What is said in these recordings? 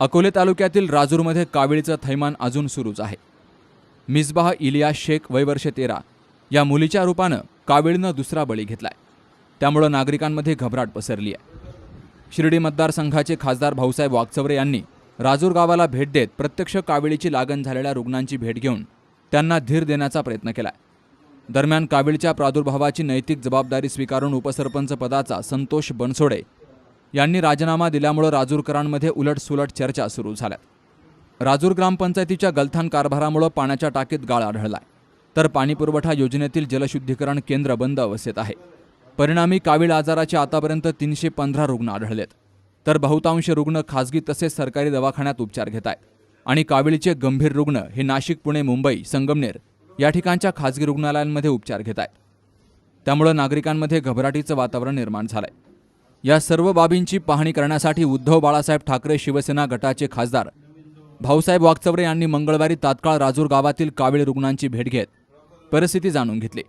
अकोले तालुक्यातील राजूरमध्ये काविळीचं थैमान अजून सुरूच आहे. मिसबाह इलियास शेख वयवर्ष तेरा या मुलीच्या रूपानं काविळीनं दुसरा बळी घेतलाय. त्यामुळं नागरिकांमध्ये घबराट पसरली आहे. शिर्डी मतदारसंघाचे खासदार भाऊसाहेब वागचवरे यांनी राजूर गावाला भेट देत प्रत्यक्ष काविळीची लागण झालेल्या रुग्णांची भेट घेऊन त्यांना धीर देण्याचा प्रयत्न केलाय. दरम्यान काविळच्या प्रादुर्भावाची नैतिक जबाबदारी स्वीकारून उपसरपंच पदाचा संतोष बनसोडे यांनी राजीनामा दिल्यामुळं राजूरकरांमध्ये उलटसुलट चर्चा सुरू झाल्यात राजूर ग्रामपंचायतीच्या गलथान कारभारामुळं पाण्याच्या टाकीत गाळ आढळलाय. तर पाणीपुरवठा योजनेतील जलशुद्धीकरण केंद्र बंद अवस्थेत आहे. परिणामी कावीळ आजाराचे आतापर्यंत तीनशे पंधरा रुग्ण आढळलेत. तर बहुतांश रुग्ण खासगी तसेच सरकारी दवाखान्यात उपचार घेत आहेत आणि काविळीचे गंभीर रुग्ण हे नाशिक पुणे मुंबई संगमनेर या ठिकाणच्या खाजगी रुग्णालयांमध्ये उपचार घेत आहेत. त्यामुळं नागरिकांमध्ये घबराटीचं वातावरण निर्माण झालंय. या सर्व बाबींची पाहणी करण्यासाठी उद्धव बाळासाहेब ठाकरे शिवसेना गटाचे खासदार भाऊसाहेब वागचवरे यांनी मंगळवारी तात्काळ राजूर गावातील कावीळ रुग्णांची भेट घेत परिस्थिती जाणून घेतली.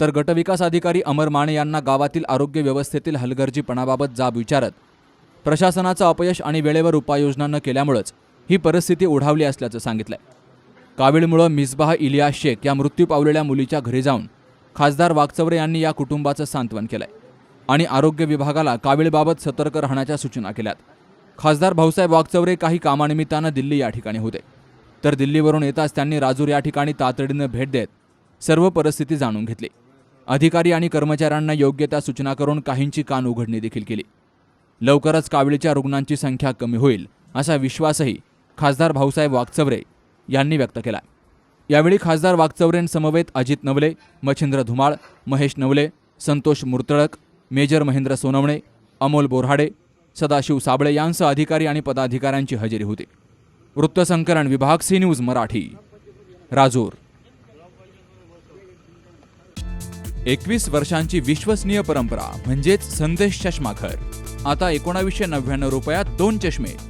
तर गटविकास अधिकारी अमर माने यांना गावातील आरोग्य व्यवस्थेतील हलगर्जीपणाबाबत जाब विचारत प्रशासनाचं अपयश आणि वेळेवर उपाययोजना न केल्यामुळंच ही परिस्थिती ओढावली असल्याचं सांगितलंय. कावीळमुळं मिसबाह इलिया शेख या मृत्यू पावलेल्या मुलीच्या घरी जाऊन खासदार वागचवरे यांनी या कुटुंबाचं सांत्वन केलंय आणि आरोग्य विभागाला कावीळबाबत सतर्क राहण्याच्या सूचना केल्यात. खासदार भाऊसाहेब वागचवरे काही कामानिमित्तानं दिल्ली या ठिकाणी होते. तर दिल्लीवरून येताच त्यांनी राजूर या ठिकाणी तातडीनं भेट देत सर्व परिस्थिती जाणून घेतली. अधिकारी आणि कर्मचाऱ्यांना योग्य त्या सूचना करून काहींची कान उघडणी देखील केली. लवकरच काविळीच्या रुग्णांची संख्या कमी होईल असा विश्वासही खासदार भाऊसाहेब वागचवरे यांनी व्यक्त केला यावेळी खासदार वागचौरेंसमवेत अजित नवले मच्छिंद्र धुमाळ महेश नवले संतोष मुर्तळक मेजर महेंद्र सोनवणे अमोल बोरहाडे सदाशिव साबळे यांसह अधिकारी आणि पदाधिकाऱ्यांची हजेरी होती. वृत्तसंकलन विभाग सी न्यूज मराठी राजूर. एकवीस वर्षांची विश्वसनीय परंपरा म्हणजेच संदेश चष्माघर. आता एकोणावीसशे नव्याण्णव रुपयात दोन चष्मे